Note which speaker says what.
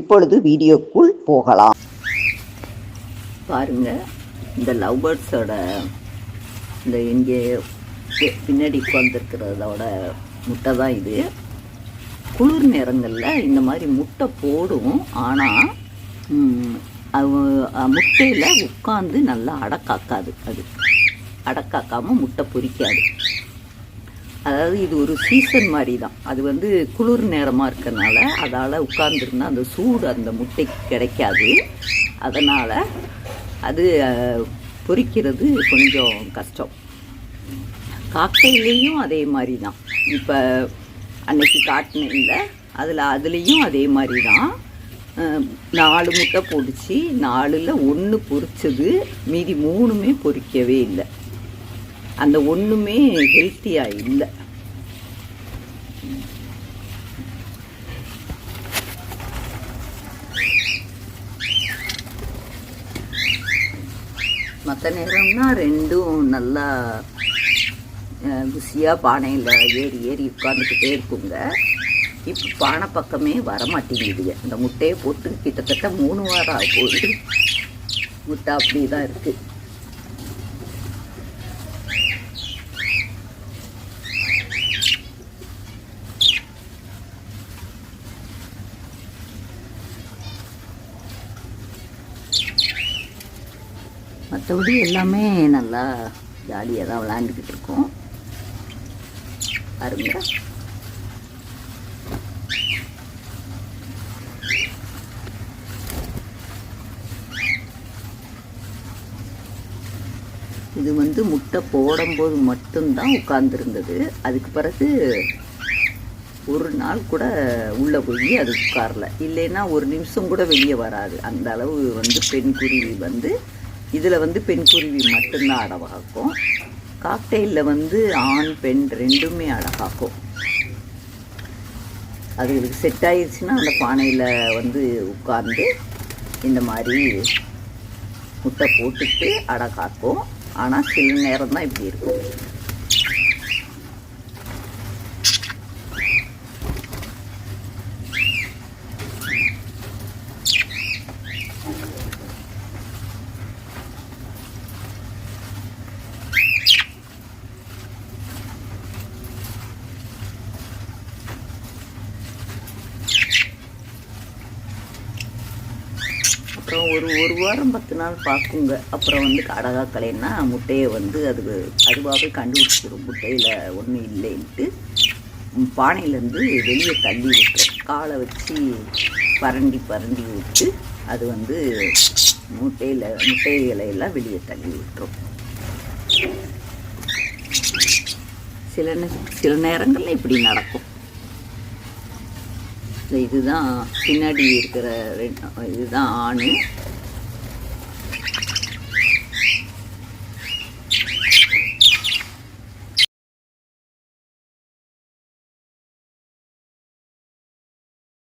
Speaker 1: இப்பொழுது வீடியோக்குள் போகலாம். பாருங்க இந்த லவ் பேர்ட்ஸோட இந்த இங்கே பின்னாடி உட்காந்துருக்கிறதோட முட்டை தான் இது. குளிர் நேரங்களில் இந்த மாதிரி முட்டை போடும் ஆனால் முட்டையில் உட்காந்து நல்லா அடக்காக்காது அது. அடக்காக்காமல் முட்டை பொரிக்காது அதாவது இது ஒரு சீசன் மாதிரி தான் அது வந்து குளிர் நேரமாக இருக்கறனால அதால் உட்கார்ந்துருந்தா அந்த சூடு அந்த முட்டைக்கு கிடைக்காது. அதனால் அது பொறிக்கிறது பொரிக்கிறது கொஞ்சம் கஷ்டம். காக்கையிலையும் அதே மாதிரி தான் இப்போ அன்னைக்கு காட்டினேன்ல அதில் அதுலேயும் அதே மாதிரி தான் நாலு முட்டை பொடிச்சு நாலில் ஒன்று பொரிச்சது மீதி மூணுமே பொறிக்கவே இல்லை. அந்த ஒன்றுமே ஹெல்த்தியாக இல்லை. மற்ற நேரம்னா ரெண்டும் நல்லா குசியாக பானையில் ஏறி ஏறி உட்காந்துக்கிட்டே இருக்குங்க. இப்போ பானை பக்கமே வர மாட்டேங்குதுங்க இந்த முட்டையை போட்டு கிட்டத்தட்ட மூணு வாரம் ஆகும் போகுது முட்டை அப்படி தான் இருக்குது மற்றபடி எல்லாமே நல்லா ஜாலியாக தான் விளாண்டுக்கிட்டு இருக்கோம். பாருங்க. இது வந்து முட்டை போடும்போது மட்டும்தான் உட்கார்ந்துருந்தது. அதுக்கு பிறகு ஒரு நாள் கூட உள்ளே போய் அது உட்காரல. இல்லைன்னா ஒரு நிமிஷம் கூட வெளியே வராது. அந்த அளவு வந்து பெண் குருவி வந்து இதில் வந்து பெண் குருவி மட்டும்தான் அடகாக்கும் காக்டெயிலில் வந்து ஆண் பெண் ரெண்டுமே அடகாக்கும் அதுகளுக்கு செட் ஆயிடுச்சுன்னா அந்த பானையில் வந்து உட்கார்ந்து இந்த மாதிரி முட்டை போட்டுட்டு அடகாக்கும். ஆனால் சில நேரம் தான் இப்படி இருக்கும். அப்புறம் ஒரு ஒரு வாரம் பத்து நாள் பார்க்குங்க. அப்புறம் வந்து அடகாக்கலைன்னா முட்டையை வந்து அது அதுவாகவே கண்டுபிடிச்சிடும் முட்டையில் ஒன்றும் இல்லைன்ட்டு பானையிலேருந்து வெளியே தள்ளி விட்டுரும். காலை வச்சு பரண்டி பரண்டி விட்டு அது வந்து முட்டையில் முட்டை இலையெல்லாம் வெளியே தள்ளி விட்டுரும். சில சில நேரங்களில் இப்படி நடக்கும். இதுதான் பின்னாடி இருக்கிற இதுதான் ஆண்.